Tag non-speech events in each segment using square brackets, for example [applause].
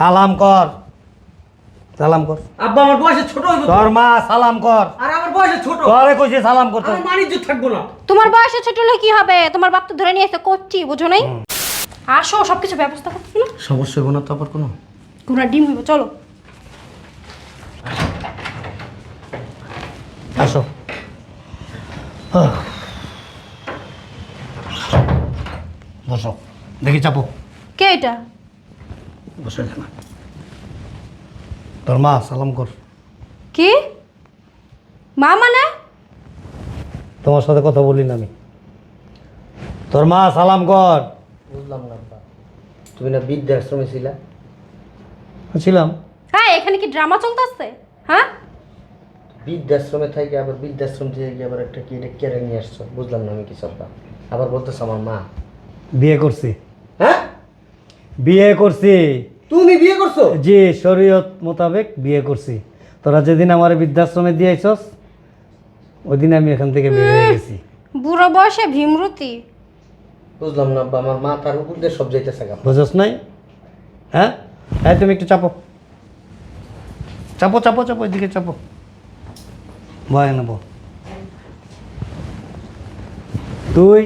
সালাম কর। সালাম কর। আব্বা আমার বয়সে ছোট হইব তোর মা সালাম কর। আর আমার বয়সে ছোট। তোরে কইছি সালাম করতে। আমার বাণিজ্য থাকব না। তোমার বয়সে ছোট হলে কি হবে? তোমার বাপ তো ধরে নিয়ে এসে করছি বুঝো নাই? আসো সবকিছু ব্যবস্থা করতেছি না? সমস্যা হইব না তো আবার কোনো। ঘোড়া ডিম হইব চলো। আসো। বসো। দেখি চাপো। কে এটা? বসো এখানে তোর মা সালাম কর। কি? মা মানে? তোমার সাথে কথা বলি না আমি। তোর মা সালাম কর। বুঝলাম না আব্বা তুমি না বৃদ্ধাশ্রমে ছিলা? ছিলাম। হ্যাঁ এখানে কি ড্রামা চলতেছে? হ্যাঁ? বৃদ্ধাশ্রমে থেকে আবার বৃদ্ধাশ্রম থেকে গিয়ে আবার একটা কি এটা কেড়ে নিয়ে আসছো। বুঝলাম না আমি কিছু আব্বা আবার বলতেছো আমার মা। বিয়ে করছি। হ্যাঁ? বিয়ে করছি। তুমি বিয়ে করছ? জি শরীয়ত মোতাবেক বিয়ে করছি। তোরা যেদিন আমার বৃদ্ধাশ্রমে দিয়েছস ওই দিন আমি এখান থেকে বের হয়ে গেছি। বুড়ো বয়সে ভীমরতি। বুঝলাম না আব্বা আমার মা তার উপর দিয়ে সব যাইতেছে গা। বুঝছ নাই? হ্যাঁ? হ্যাঁ তুমি একটু চাপো। চাপো চাপো চাপো এদিকে চাপো। ভয় নেব তুই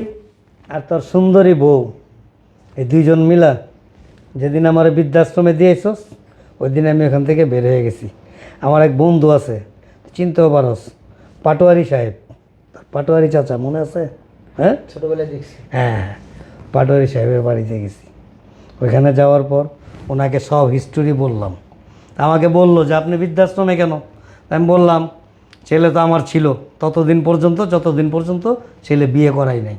আর তোর সুন্দরী বউ এই দুইজন মিলা যেদিন আমার বৃদ্ধাশ্রমে দিয়েছস ওই দিন আমি এখান থেকে বের হয়ে গেছি। আমার এক বন্ধু আছে চিনতেও পারস পাটোয়ারি সাহেব। পাটোয়ারি চাচা মনে আছে? হ্যাঁ? ছোটোবেলায় দেখছি। হ্যাঁ পাটোয়ারি সাহেবের বাড়িতে গেছি। ওইখানে যাওয়ার পর ওনাকে সব হিস্টোরি বললাম। আমাকে বলল যে আপনি বৃদ্ধাশ্রমে কেন? আমি বললাম ছেলে তো আমার ছিল ততদিন পর্যন্ত যতদিন পর্যন্ত ছেলে বিয়ে করাই নাই।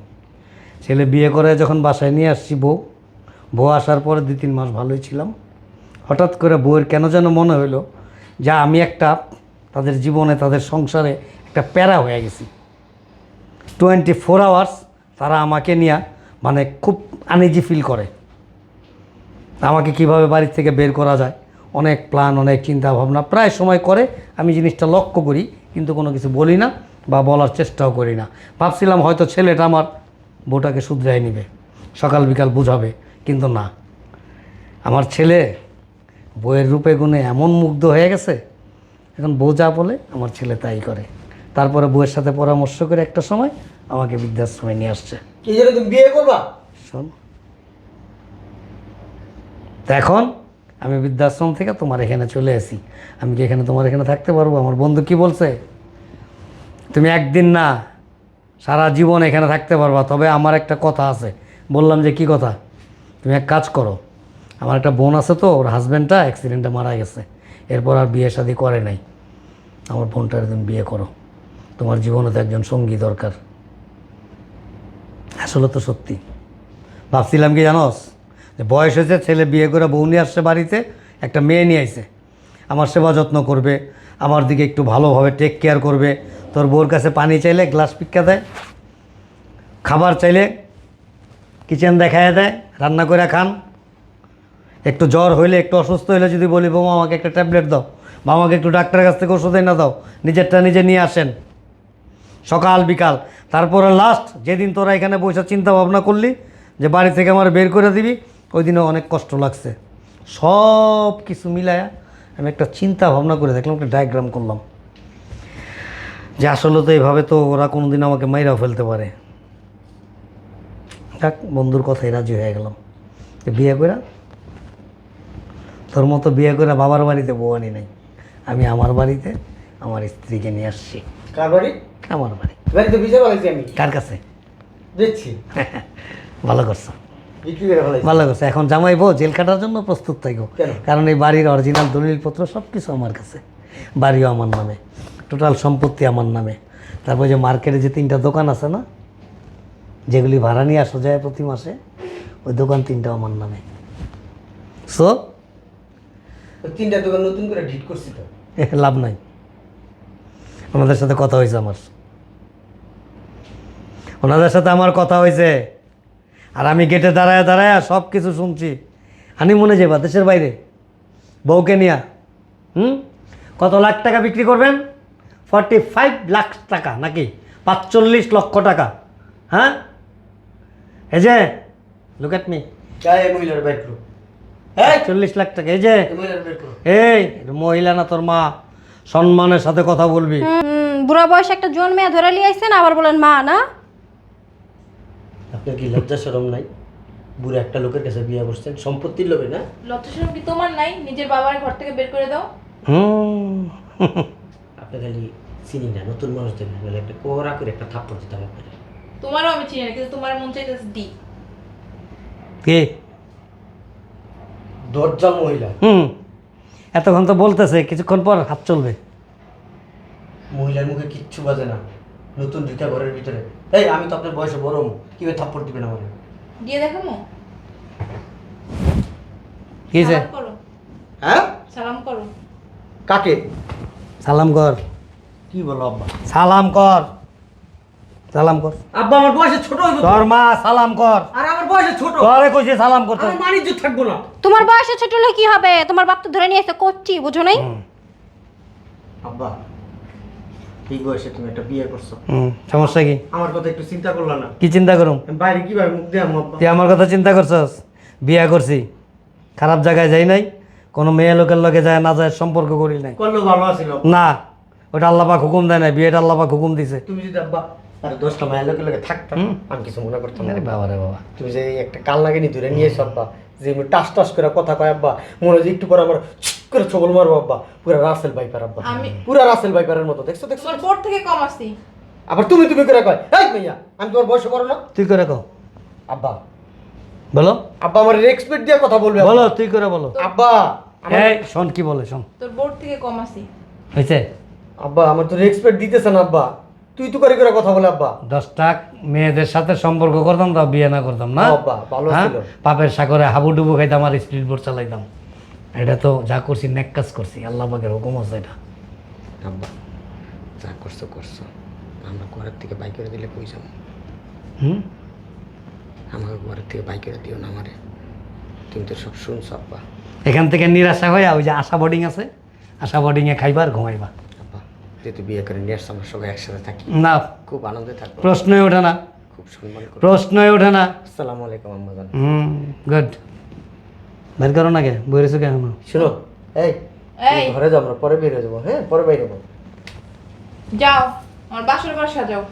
ছেলে বিয়ে করে যখন বাসায় নিয়ে আসছি বউ বউ আসার পরে দুই তিন মাস ভালোই ছিলাম। হঠাৎ করে বউয়ের কেন যেন মনে হলো যে আমি একটা তাদের জীবনে, তাদের সংসারে একটা প্যারা হয়ে গেছি। টোয়েন্টি ফোর আওয়ার্স তারা আমাকে নিয়ে মানে খুব আনইজি ফিল করে। আমাকে কীভাবে বাড়ি থেকে বের করা যায়, অনেক প্ল্যান অনেক চিন্তা ভাবনা প্রায় সময় করে আমি জিনিসটা লক্ষ্য করি, কিন্তু কোনো কিছু বলি না বা বলার চেষ্টাও করি না। ভাবছিলাম হয়তো ছেলেটা আমার বউটাকে শুধরাই নিবে, সকাল বিকাল বুঝাবে। কিন্তু না। আমার ছেলে বইয়ের রূপে গুণে এমন মুগ্ধ হয়ে গেছে এখন বউ যা বলে আমার ছেলে তাই করে। তারপরে বউয়ের সাথে পরামর্শ করে একটা সময় আমাকে বৃদ্ধাশ্রমে নিয়ে আসছে। কি জন্য তুমি বিয়ে করবা? শোন তা এখন আমি বৃদ্ধাশ্রম থেকে তোমার এখানে চলে আসি। আমি কি এখানে তোমার এখানে থাকতে পারব? আমার বন্ধু কি বলছে? তুমি একদিন না সারা জীবন এখানে থাকতে পারবা তবে আমার একটা কথা আছে। বললাম যে কি কথা? তুমি এক কাজ করো, আমার একটা বোন আছে তো, ওর হাজব্যান্ডটা অ্যাক্সিডেন্টে মারা গেছে, এরপর আর বিয়ে শাদি করে নাই। আমার বোনটার তুমি বিয়ে করো, তোমার জীবনে তো একজন সঙ্গী দরকার। আসলে তো সত্যি। ভাবছিলাম কি জানোস, যে বয়স হয়েছে, ছেলে বিয়ে করে বউ নিয়ে আসছে বাড়িতে, একটা মেয়ে নিয়ে আইছে। আমার সেবা যত্ন করবে, আমার দিকে একটু ভালোভাবে টেক কেয়ার করবে, তোর বউর কাছে পানি চাইলে গ্লাস পিক্কা দেয়, খাবার চাইলে কিচেন দেখায় দেয়, রান্না করে খান। একটু জ্বর হইলে, একটু অসুস্থ হইলে যদি বলি, বৌমা, আমাকে একটা ট্যাবলেট দাও। বা আমাকে একটু ডাক্তারের কাছ থেকে ওষুধ এনে দাও। নিজেরটা নিজে নিয়ে আসেন। সকাল, বিকাল। তারপরে লাস্ট যেদিন তোরা এখানে বসে চিন্তা ভাবনা করলি, যে বাড়ি থেকে আমার বের করে দিবি ওই দিনে অনেক কষ্ট লাগছে। সব কিছু মিলায়া আমি একটা চিন্তা ভাবনা করে দেখলাম, একটা ডায়াগ্রাম করলাম। যে আসলে তো এইভাবে তো ওরা কোনো দিন আমাকে মাইরাও ফেলতে পারে। যাক বন্ধুর কথাই রাজি হয়ে গেলাম। যে বিয়ে করে তোর মতো বিয়ে করে বাবার বাড়িতে বউ আনি নাই। আমি আমার বাড়িতে আমার স্ত্রীকে নিয়ে আসছি। কার বাড়ি? আমার বাড়ি। বাড়ি বিজয় বলেছি আমি? কার কাছে? দেখছি [laughs] ভালো করছ। ভালো করছ। এখন জামাই বউ জেল কাটার জন্য প্রস্তুত থাকো? কারণ এই বাড়ির অরিজিনাল দলিলপত্র সব কিছু আমার কাছে। বাড়িও আমার নামে। টোটাল সম্পত্তি আমার নামে। তারপর যে মার্কেটে যে তিনটা দোকান আছে না যেগুলি ভাড়া নিয়ে আসা যায় প্রতি মাসে ওই দোকান তিনটা আমার নামে। সো তিনটা দোকান নতুন করে ডিট করছি তো। লাভ নাই। ওনাদের সাথে কথা হয়েছে আমার। ওনাদের সাথে আমার কথা হয়েছে। আর আমি গেটে দাঁড়ায় দাঁড়ায় সব কিছু শুনছি। আমি মনে যাবা দেশের বাইরে। বউকে নিয়া। হুম? কত লাখ টাকা বিক্রি করবেন? ফর্টি ফাইভ লাখ টাকা নাকি? পাঁচচল্লিশ লক্ষ টাকা। হ্যাঁ? এই যে লুক অ্যাট মি গায়ে মহিলার বাইক এই চল্লিশ লাখ টাকা এই যে। এই মহিলার বের করো এই এটা মহিলা না তোর মা? সম্মানের সাথে কথা বলবি। বুড়া বয়সে একটা জোন মেয়ে ধরে নিয়ে আইছেন আবার বলেন মা না? আপনার কি লজ্জা শরম নাই? বুড়ো একটা লোকের কাছে বিয়ে করছেন সম্পত্তির লোভে না? লজ্জাশরম কি তোমার নাই? নিজের বাবার ঘর থেকে বের করে দাও। হুম। [laughs] আপনি খালি চিনি না নতুন মানুষ দেখবেন বলে একটা কোহরা করে একটা থাপ্পড় দিতাম আপনার তোমারও আমি চিনি না কিন্তু তোমার মন চাইতেছে দি কে? দরজাল মহিলা। হুম। এতক্ষণ তো বলতেছে কিছুক্ষণ পর হাত চলবে। মহিলার মুখে কিচ্ছু বাজে না। নতুন ঢুকা ঘরের ভিতরে। এই আমি তো আপনার বয়সে বড় হব। কীভাবে থাপ্পড় দিবেন আমার? দিয়ে দেখামো কি হয়েছে? সালাম করো। হ্যাঁ? সালাম করো। কাকে? সালাম কর। কি বলো আব্বা? সালাম কর। সালাম কর। আব্বা আমার বয়সে ছোট হইব তোর মা সালাম কর। আর আমার বয়সে ছোট। তোরে কইছে সালাম করতে। আমার বাণিজ্য থাকব না। তোমার বয়সে ছোট হলে কি হবে? তোমার বাপ তো ধরে নিয়ে এসে করছি বুঝো নাই? আব্বা এই বয়সে তুমি একটা বিয়ে করছ। হুম সমস্যা কি? আমার কথা একটু চিন্তা করলা না। কি চিন্তা করুম? বাইরে কীভাবে মুখ দিয়ে তুই আমার কথা চিন্তা করছস? বিয়া করছি। খারাপ জায়গায় যাই নাই কোনো মেয়ে লোকের লগে যায় না যায় সম্পর্ক করি নাই। করলেও ভালো আছিল না ওটা আল্লাপাক হুকুম দেয় না বিয়েটা আল্লাপাক হুকুম দিছে। তুমি যদি আব্বা আর দশটা মায়ের লোকের লগে থাকতাম। আমি কিছু মনে করতাম না। আরে বাবা রে বাবা। তুমি যে একটা কাল লাগে নি ধরে নিয়ে এসো আব্বা। যে আমি টাস টাস করে কথা কয় আব্বা। মনে হয় একটু পরে আমার করে ছবল মারবো আব্বা। পুরা রাসেল বাইপার আব্বা। পুরা রাসেল বাইপারের মতো। দেখছ দেখছ? তোমার বোর্ড থেকে কম আসি আবার তুমি তুমি করে কয় এই ভাইয়া আমি তোমার বয়সে বড় না? তুই করে কো আব্বা। বলো। আব্বা আমার রেসপেক্ট দিয়ে কথা বলবে বলো তুই করে বলো। আব্বা এই শোন কি বলে শোন। তোর বোর্ড থেকে কম আসি হয়েছে আব্বা আমার তো রেসপেক্ট দিতেছে না আব্বা। তুই তো করে করে কথা বলে আব্বা। দশটা মেয়েদের সাথে সম্পর্ক করতাম তাও বিয়ে না করতাম না? আব্বা ভালো হ্যাঁ? ছিল। পাপের সাগরে হাবুডুবু খাইতাম আর স্পিড বোর্ড চালাইতাম। এটা তো যা করছি নেক কাজ করছি। আল্লাহ পাকের হুকুম আছে এটা। আব্বা যা করছ করছ। আমরা ঘরের থেকে বাইক করে দিলে কই যাব? হুম? আমাকে ঘরের থেকে বাইক করে দিও না আমারে। তুমি তো সব শুনছো আব্বা। এখান থেকে নিরাশা হয়ে ওই যে আশা বোর্ডিং আছে আশা বোর্ডিংয়ে খাইবা আর ঘুমাইবা। যেহেতু বিয়ে করে নিয়ে আসছো আমরা সবাই একসাথে থাকি। না। খুব আনন্দে থাকব। প্রশ্নই ওঠে না। খুব সম্মান প্রশ্নই ওঠে না। আসসালামু আলাইকুম আম্মা হুম গুড বের করো না কে? বইরেছো কেন শুনো এই এই। ঘরে যাও আমরা পরে বের হয়ে যাব হ্যাঁ? পরে বাইরে যাব যাও আমার বাসর ঘর সাজাও।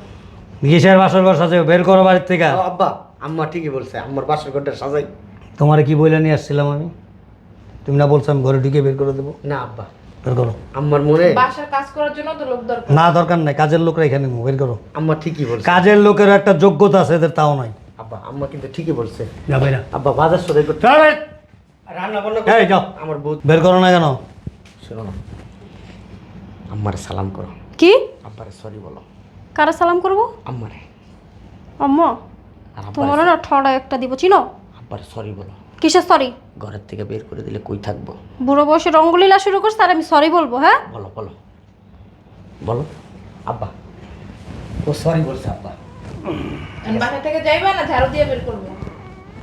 কিসের বাসর ঘর সাজাও? বের করো বাড়ির থেকে। আব্বা আম্মা ঠিকই বলছে আম্মার বাসর ঘরটা সাজাই। তোমার কি বইলে নিয়ে আসছিলাম আমি? তুমি না বলছো আমি ঘরে ঢুকে বের করে দেবো? না আব্বা। বের করো। আম্মার মনে বাসার কাজ করার জন্য তো লোক দরকার। না দরকার নাই কাজের লোকরা এখানে নেব, বের করো। আম্মা ঠিকই বলছে। কাজের লোকের একটা যোগ্যতা আছে এদের তাও নাই। আব্বা আম্মা কিন্তু ঠিকই বলছে। যা বেরা আব্বা বাজার সদাই করতে। রান্না বান্না এই যাও আমার বউ বের করো না কেন? শোনো না। আম্মারে সালাম করো। কি? আব্বারে সরি বলো। কারা সালাম করব? আম্মারে। আম্মা আর তোমার না ঠড়া একটা দিব চিনো? আব্বারে সরি বলো। কিসের সরি ঘরের থেকে বের করে দিলে কই থাকব? বুড়ো বয়সে রঙ্গলীলা শুরু করছে আর আমি সরি বলব হ্যাঁ? বলো বলো। বলো। আব্বা। ও সরি বলছে আব্বা। বাসা থেকে যাইবা না ঝাড়ু দিয়ে বের করব?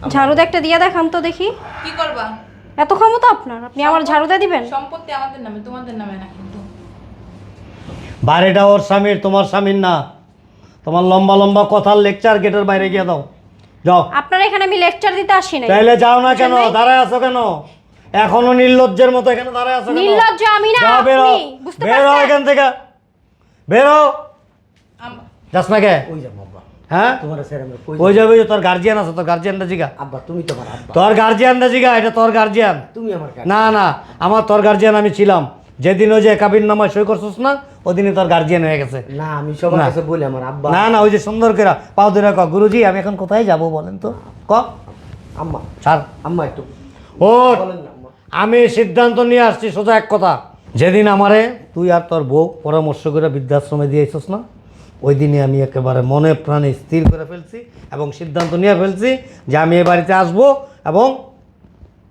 ঝাড়ু একটা দিয়ে দেখান তো দেখি। কি করবা? এত ক্ষমতা আপনার? আপনি আমার ঝাড়ু দিয়ে দিবেন? সম্পত্তি আমাদের নামে তোমাদের নামে না কিন্তু। বাড়িটা ওর স্বামীর তোমার স্বামীর না। তোমার লম্বা লম্বা কথার লেকচার গেটের বাইরে গিয়ে দাও। যাও। আপনার এখানে আমি লেকচার দিতে আসি নাই। তাইলে যাও না কেন? দাঁড়ায় আছো কেন? এখনও নির্লজ্জের মতো এখানে দাঁড়ায় আছো নির্লজ্জ আমি না আপনি বুঝতে বেরো পারছেন? এখান থেকে। বেরো। আম- যাস না কে? কই যাব আব্বা। হ্যাঁ? তোমার স্যার আমরা কই ওই যাবে? ওই তোর গার্জিয়ান আছে তোর গার্জিয়ানটা জিগা। আব্বা তুমি তোমার আব্বা। তোর গার্জিয়ানটা জিগা এটা তোর গার্জিয়ান তুমি আমার না না আমার তোর গার্জিয়ান আমি ছিলাম। যেদিন ওই যে কাবির নামায় সই করছিস না ওদিনই তোর গার্জিয়ান হয়ে গেছে। না আমি সবার। কাছে বলি আমার আব্বা। না না ওই যে সুন্দর করে পাও ধরে ক গুরুজি আমি এখন কোথায় যাব বলেন তো? ক? আম্মা। ছাড়। আম্মা একটু। ও বলেন আমি সিদ্ধান্ত নিয়ে আসছি সোজা এক কথা। যেদিন আমারে তুই আর তোর বউ পরামর্শ করে বৃদ্ধাশ্রমে দিয়েছিস না ওই দিনই আমি একেবারে মনে প্রাণে স্থির করে ফেলছি এবং সিদ্ধান্ত নিয়ে ফেলছি যে আমি এ বাড়িতে আসব এবং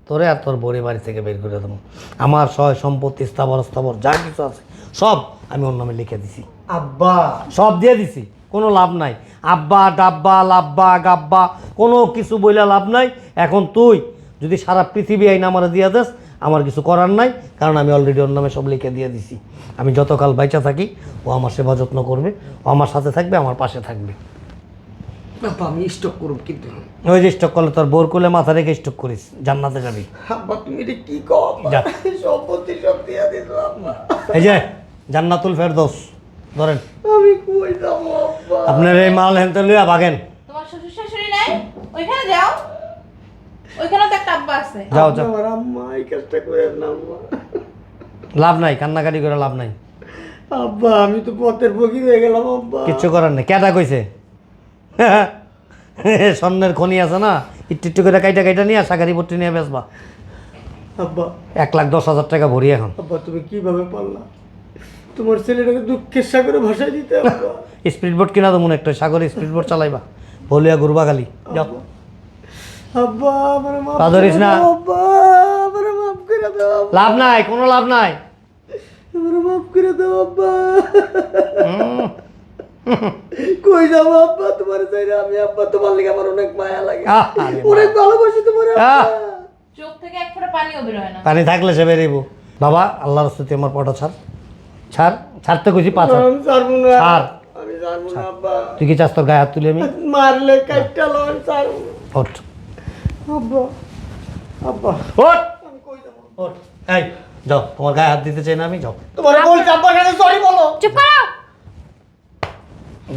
তোরে আর তোর বড়ি বাড়ি থেকে বের করে দেবো। আমার সয় সম্পত্তি স্থাবর স্থাবর যা কিছু আছে সব আমি ওর নামে লিখে দিছি। আব্বা। সব দিয়ে দিছি কোনো লাভ নাই। আব্বা ডাব্বা লাব্বা গাব্বা কোনো কিছু বইলা লাভ নাই। এখন তুই যদি সারা পৃথিবী আইন আমার দিয়ে দেস আমার কিছু করার নাই কারণ আমি অলরেডি ওর নামে সব লিখে দিয়ে দিছি। আমি যতকাল বাইচা থাকি ও আমার সেবা যত্ন করবে ও আমার সাথে থাকবে আমার পাশে থাকবে। আমি স্টক করব কিন্তু। ওই যে স্টক করলে তোর বোর কোলে মাথা রেখে স্টক করিস জান্নাতে যাবি। আব্বা তুমি এটা কি যা। সম্পত্তি সব দিয়া আব্বা এই যে জান্নাতুল ফেরদৌস। ধরেন। আমি কই যাব আব্বা? আপনার এই মাল হেনতে লইয়া ভাগেন তোমার শ্বশুর শাশুড়ি নাই? ওইখানে যাও। ওইখানে তো একটা আব্বা আছে। যাও যাও। আমার আম্মা এই কাজটা করে না আম্মা। লাভ নাই কান্নাকাটি করে লাভ নাই। আব্বা আমি তো পথের ফকির হয়ে গেলাম আব্বা। কিচ্ছু করার নেই। কেটা কইছে? [laughs] স্বর্ণের খনি আছে না? একটু একটু করে কাইটা কাইটা নিয়ে সাগারি পট্টি নিয়ে বেসবা আব্বা। এক লাখ দশ হাজার টাকা ভরি এখন। আব্বা তুমি কীভাবে পারলা? তোমার ছেলেটাকে দুঃখের সাগরে ভাসায় দিতে স্পিড বোট কিনা তো মনে একটা সাগরে স্পিড বোট চালাইবা। বলিয়া ঘুরবা খালি যাও। আব্বা আমার মাফ পা না। আব্বা আমার মাফ করে দাও। লাভ নাই কোনো লাভ নাই। আমার মাফ করে দাও আব্বা। কই যাব আব্বা? তোমার আমি আব্বা তোমার লেগে আমার অনেক মায়া লাগে। অনেক ভালোবাসি তোমার আহ, চোখ থেকে এক ফোঁটা পানিও বেরোয় না। পানি থাকলে সে বেরিয়েব বাবা আল্লাহর স্তুতি আমার পটা ছাড়। ছাড় ছাড়তে খুশি পা ছাড় আমি ছাড়বো না। ছাড়। আমি ছাড়বো না আব্বা। তুই কি চাস তোর গায়ে হাত তুলি আমি? মারলে কাইটা লন ছাড়বো না। ওঠ। আব্বা আব্বা। ওঠ। আমি কই যাব? ওঠ। এই যাও। তোমার গায়ে হাত দিতে চাই না আমি যাও। তোমার বলছি আব্বা কেন সরি বলো। চুপ করো।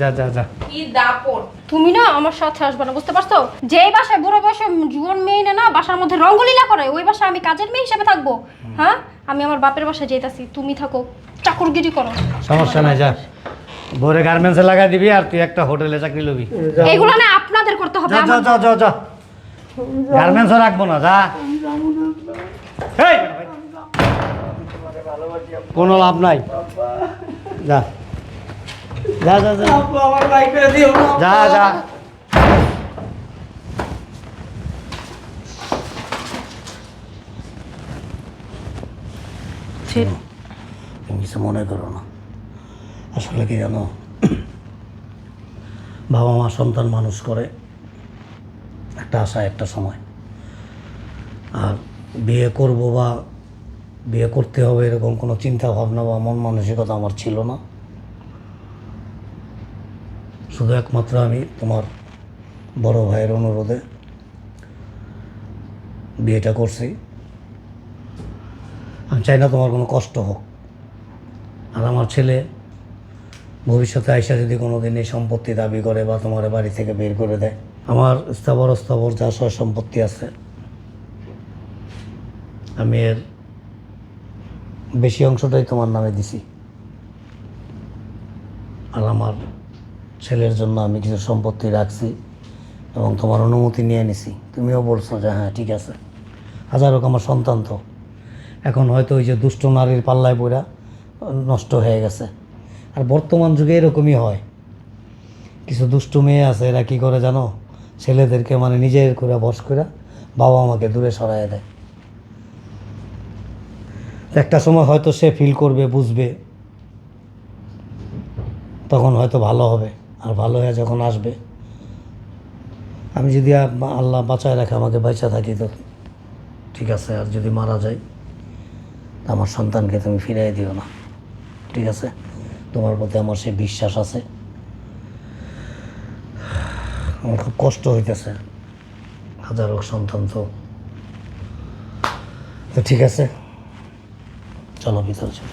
যা যা যা। কি দাপট। তুমি না আমার সাথে আসবে না বুঝতে পারছ? যেই বাসায় বুড়ো বয়সে জীবন মেয়ে না বাসার মধ্যে রঙ্গলীলা করে ওই বাসায় আমি কাজের মেয়ে হিসেবে থাকব। হ্যাঁ? আমি আমার বাপের বাসায় যেতেছি তুমি থাকো চাকরগিরি করো। সমস্যা নাই যা। ভোরে গার্মেন্টসে লাগাই দিবি আর তুই একটা হোটেলে চাকরি লবি। এগুলো না আপনাদের করতে হবে যা যা যা যা যা। গার্মেন্টসও রাখব না যা। কোনো লাভ নাই। যা। যা যা যা। আমার দিও যা যা। কিছু মনে করো না। আসলে কি জানো? বাবা মা সন্তান মানুষ করে একটা আশা একটা সময়। আর বিয়ে করব বা বিয়ে করতে হবে এরকম কোনো চিন্তা ভাবনা বা মন মানসিকতা আমার ছিল না। শুধু একমাত্র আমি তোমার বড় ভাইয়ের অনুরোধে বিয়েটা করছি। আমি চাই না তোমার কোনো কষ্ট হোক। আর আমার ছেলে ভবিষ্যতে আইসা যদি কোনো দিন এই সম্পত্তি দাবি করে বা তোমার বাড়ি থেকে বের করে দেয়, আমার স্থাবর স্থাবর যা সয় সম্পত্তি আছে, আমি এর বেশি অংশটাই তোমার নামে দিছি। আর আমার ছেলের জন্য আমি কিছু সম্পত্তি রাখছি এবং তোমার অনুমতি নিয়ে নিছি। তুমিও বলছো যে হ্যাঁ ঠিক আছে। হাজার হোক আমার সন্তান তো। এখন হয়তো ওই যে দুষ্ট নারীর পাল্লায় পড়া নষ্ট হয়ে গেছে। আর বর্তমান যুগে এরকমই হয়। কিছু দুষ্টু মেয়ে আছে, এরা কী করে জানো? ছেলেদেরকে মানে নিজের করে বস করে বাবা আমাকে দূরে সরাই দেয়। একটা সময় হয়তো সে ফিল করবে, বুঝবে। তখন হয়তো ভালো হবে। আর ভালো হয়ে যখন আসবে, আমি যদি আল্লাহ বাঁচায় রাখে, আমাকে বাঁচা থাকি তো ঠিক আছে, আর যদি মারা যাই আমার সন্তানকে তুমি ফিরিয়ে দিও না। ঠিক আছে? তোমার প্রতি আমার সে বিশ্বাস আছে। আমার খুব কষ্ট হইতেছে। হাজার সন্তান তো। তো ঠিক আছে? চলো ভিতরে চলো।